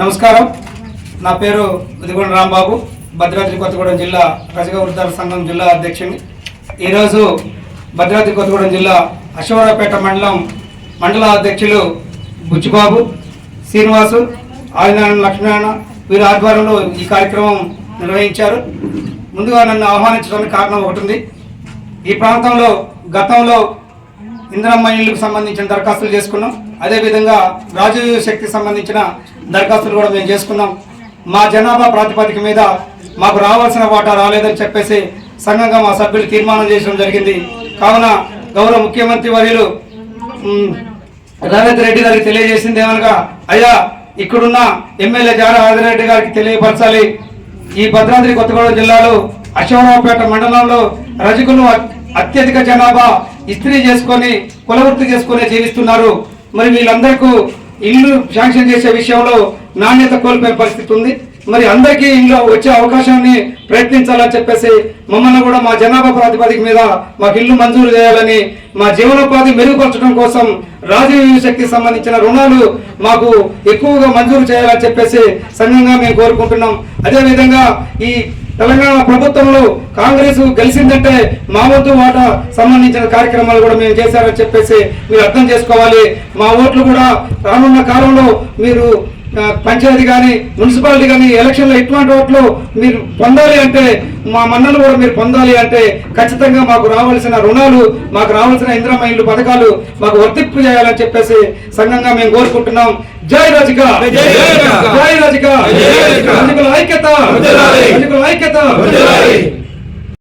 నమస్కారం. నా పేరు ఉదిగొండ రాంబాబు. భద్రాద్రి కొత్తగూడెం జిల్లా రజక వృద్ధాల సంఘం జిల్లా అధ్యక్షుని. ఈరోజు భద్రాద్రి కొత్తగూడెం జిల్లా అశోరాపేట మండలం మండల అధ్యక్షులు బుచ్చిబాబు శ్రీనివాసు ఆదినారాయణ లక్ష్మీనారాయణ వీరి ఆధ్వర్యంలో ఈ కార్యక్రమం నిర్వహించారు. ముందుగా నన్ను ఆహ్వానించడానికి కారణం ఒకటి ఉంది. ఈ ప్రాంతంలో గతంలో ఇందిరమ్మ ఇళ్ళకు సంబంధించిన దరఖాస్తులు చేసుకున్నాం. అదేవిధంగా రాజీవ్ శక్తికి సంబంధించిన దరఖాస్తులు కూడా మేము చేసుకున్నాం. మా జనాభా ప్రాతిపదిక మీద మాకు రావాల్సిన వాటా రాలేదని చెప్పేసి సంఘంగా మా సభ్యులు తీర్మానం చేయడం జరిగింది. కావున గౌరవ ముఖ్యమంత్రి వర్యులు ఉమ్, రేవంత్ రెడ్డి గారికి తెలియజేసింది ఏమనగా అయ్యా ఇక్కడున్న ఎమ్మెల్యే జారా ఆదిరెడ్డి గారికి తెలియపరచాలి. ఈ భద్రాద్రి కొత్తగూడెం జిల్లాలో అశోకరావుపేట మండలంలో రజకులు అత్యధిక జనాభా ఇస్త్రీ చేసుకొని కులవృత్తి చేసుకొని జీవిస్తున్నారు. మరి వీళ్ళందరికీ ఇల్లు శాంక్షన్ చేసే విషయంలో నాణ్యత కోల్పోయే పరిస్థితి ఉంది. మరి అందరికీ ఇంట్లో వచ్చే అవకాశాన్ని ప్రయత్నించాలని చెప్పేసి మమ్మల్ని కూడా మా జనాభా ప్రాతిపదిక మీద మాకు ఇల్లు మంజూరు చేయాలని మా జీవనోపాధి మెరుగుపరచడం కోసం రాజీవ్ శక్తికి సంబంధించిన రుణాలు మాకు ఎక్కువగా మంజూరు చేయాలని చెప్పేసి సంఘంగా మేము కోరుకుంటున్నాం. అదేవిధంగా ఈ తెలంగాణ ప్రభుత్వంలో కాంగ్రెస్ గెలిచిందంటే మా వంతు వాటా సంబంధించిన కార్యక్రమాలు కూడా మేము చేశారని చెప్పేసి మీరు అర్థం చేసుకోవాలి. మా ఓట్లు కూడా రానున్న కాలంలో మీరు పంచాయతీ కానీ మున్సిపాలిటీ కానీ ఎలక్షన్లో ఎటువంటి ఓట్లు మీరు పొందాలి అంటే మా మన్నలు కూడా మీరు పొందాలి అంటే ఖచ్చితంగా మాకు రావాల్సిన రుణాలు మాకు రావాల్సిన ఇంద్రమ్మ ఇల్లు పథకాలు మాకు వర్తింపు చేయాలని చెప్పేసి సంఘంగా మేము కోరుకుంటున్నాం. జై రజిక జై రజిక ఐక్యత! ఐక్యత!